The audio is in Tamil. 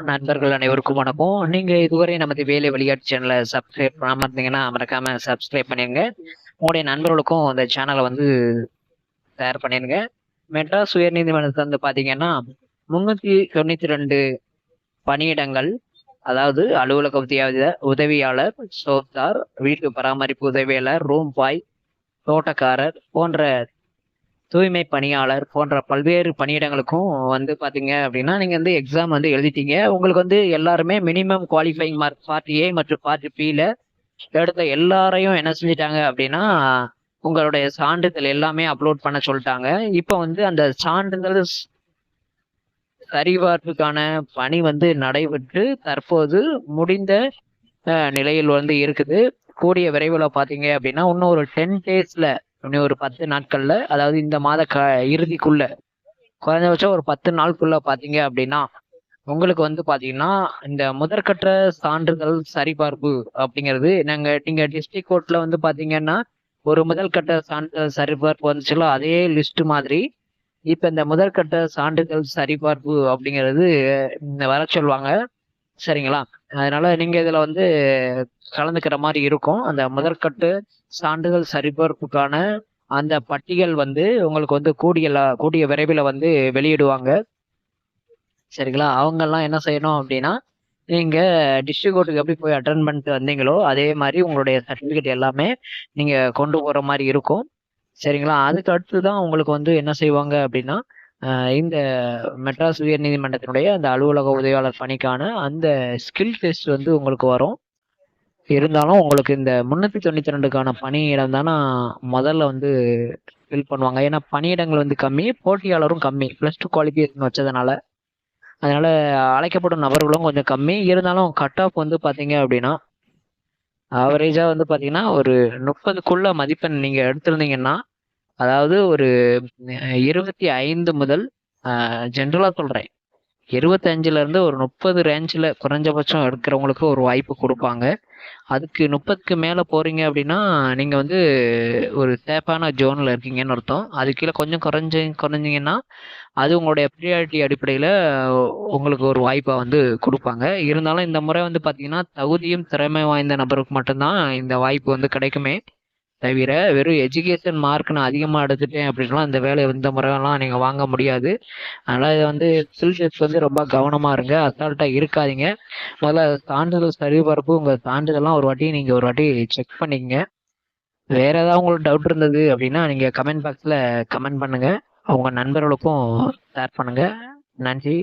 நண்பர்கள் அனைவருக்கும் வணக்கம். நீங்க இதுவரை நமது வேலை விளையாட்டு சேனலை சப்ஸ்கிரைப் பண்ணாம இருந்தீங்கன்னா மறக்காம சப்ஸ்கிரைப் பண்ணிருங்க உங்களுடைய நண்பர்களுக்கும் அந்த சேனலை வந்து ஷேர் பண்ணிருங்க மெட்ராஸ் உயர்நீதிமன்றத்தில் வந்து பாத்தீங்கன்னா முன்னூத்தி தொண்ணூத்தி ரெண்டு பணியிடங்கள் அதாவது அலுவலக உதவியாளர் சோப்தார் வீட்டு பராமரிப்பு உதவியாளர் ரூம் பாய் தோட்டக்காரர் போன்ற தூய்மை பணியாளர் போன்ற பல்வேறு பணியிடங்களுக்கும் வந்து பாத்தீங்க அப்படின்னா நீங்க வந்து எக்ஸாம் வந்து எழுதிட்டீங்க. உங்களுக்கு வந்து எல்லாருமே minimum qualifying mark part A மற்றும் பார்ட் பில எடுத்த எல்லாரையும் என்ன செஞ்சிட்டாங்க அப்படின்னா உங்களுடைய சான்றிதழ் எல்லாமே அப்லோட் பண்ண சொல்லிட்டாங்க. இப்போ வந்து அந்த சான்றிதழ் ஸ்- சரிபார்ப்புக்கான பணி வந்து நடைபெற்று தற்போது முடிந்த நிலையில் வந்து இருக்குது. கூடிய விரைவில் பார்த்தீங்க அப்படின்னா இன்னும் ஒரு டென் டேஸில் இன்னும் ஒரு பத்து நாட்கள்ல அதாவது இந்த மாத க இறுதிக்குள்ள குறைஞ்சபட்சம் ஒரு பத்து நாளுக்குள்ள பார்த்தீங்க அப்படின்னா உங்களுக்கு வந்து பாத்தீங்கன்னா இந்த முதற்கட்ட சான்றிதழ் சரிபார்ப்பு அப்படிங்கிறது நாங்க நீங்க டிஸ்ட்ரிக்ட் கோர்ட்ல வந்து பாத்தீங்கன்னா ஒரு முதல் கட்ட சான்றிதழ் சரிபார்ப்பு வந்துச்சுல அதே லிஸ்ட் மாதிரி இப்ப இந்த முதற்கட்ட சான்றிதழ் சரிபார்ப்பு அப்படிங்கிறது வர சொல்லுவாங்க. சரிங்களா? அதனால நீங்க இதுல வந்து கலந்துக்கிற மாதிரி இருக்கும். அந்த முதற்கட்டு சான்றிதழ் சரிபார்ப்புக்கான அந்த பட்டியல் வந்து உங்களுக்கு வந்து கூடிய கூடிய விரைவில் வந்து வெளியிடுவாங்க. சரிங்களா? அவங்கெல்லாம் என்ன செய்யணும் அப்படின்னா நீங்கள் டிஸ்ட்ரிக் கோர்ட்டுக்கு எப்படி போய் அட்டன் பண்ணிட்டு வந்தீங்களோ அதே மாதிரி உங்களுடைய சர்டிஃபிகேட் எல்லாமே நீங்கள் கொண்டு போகிற மாதிரி இருக்கும். சரிங்களா? அதுக்கு அடுத்து தான் உங்களுக்கு வந்து என்ன செய்வாங்க அப்படின்னா இந்த மெட்ராஸ் உயர்நீதிமன்றத்தினுடைய அந்த அலுவலக உதவியாளர் பணிக்கான அந்த ஸ்கில் டெஸ்ட் வந்து உங்களுக்கு வரும். இருந்தாலும் உங்களுக்கு இந்த முன்னூத்தி தொண்ணூத்தி ரெண்டுக்கான பணியிடம் தானே முதல்ல வந்து ஃபில் பண்ணுவாங்க. ஏன்னா பணியிடங்கள் வந்து கம்மி போட்டியாளரும் கம்மி. ப்ளஸ் டூ குவாலிஃபிகேஷன் வச்சதுனால. அதனால அழைக்கப்படும் நபர்களும் கொஞ்சம் கம்மி. இருந்தாலும் கட் ஆஃப் வந்து பாத்தீங்க அப்படின்னா ஆவரேஜா வந்து பாத்தீங்கன்னா ஒரு முப்பதுக்குள்ள மதிப்பெண் நீங்க எடுத்திருந்தீங்கன்னா அதாவது ஒரு இருபத்தி ஐந்து முதல் ஜென்ரலாக சொல்கிறேன் இருபத்தஞ்சுல இருந்து ஒரு முப்பது ரேஞ்சில் குறைஞ்சபட்சம் எடுக்கிறவங்களுக்கு ஒரு வாய்ப்பு கொடுப்பாங்க. அதுக்கு முப்பதுக்கு மேலே போகிறீங்க அப்படின்னா நீங்கள் வந்து ஒரு சேஃபான ஜோனில் இருக்கீங்கன்னு அர்த்தம். அது கீழே கொஞ்சம் குறைஞ்சி குறைஞ்சிங்கன்னா அது உங்களுடைய ப்ரியாரிட்டி அடிப்படையில் உங்களுக்கு ஒரு வாய்ப்பை வந்து கொடுப்பாங்க. இருந்தாலும் இந்த முறை வந்து பார்த்தீங்கன்னா தகுதியும் திறமை வாய்ந்த நபருக்கு மட்டும்தான் இந்த வாய்ப்பு வந்து கிடைக்குமே. தவிர வெறும் எஜுகேஷன் மார்க் நான் அதிகமாக எடுத்துட்டேன் அப்படின்லாம் இந்த வேலையை இந்த முறையெல்லாம் நீங்கள் வாங்க முடியாது. அதனால் இதை வந்து ஸ்கில் டெஸ்ட் வந்து ரொம்ப கவனமாக இருங்க. அசால்ட்டாக இருக்காதீங்க. முதல்ல சான்றிதழ் சரிபார்ப்பு உங்கள் சான்றிதழ்லாம் ஒரு வாட்டி நீங்கள் ஒரு வாட்டி செக் பண்ணிக்கங்க. வேறு ஏதாவது உங்களுக்கு டவுட் இருந்தது அப்படின்னா நீங்கள் கமெண்ட் பாக்ஸில் கமெண்ட் பண்ணுங்கள் உங்கள் நண்பர்களுக்கும் ஷேர் பண்ணுங்கள் நன்றி.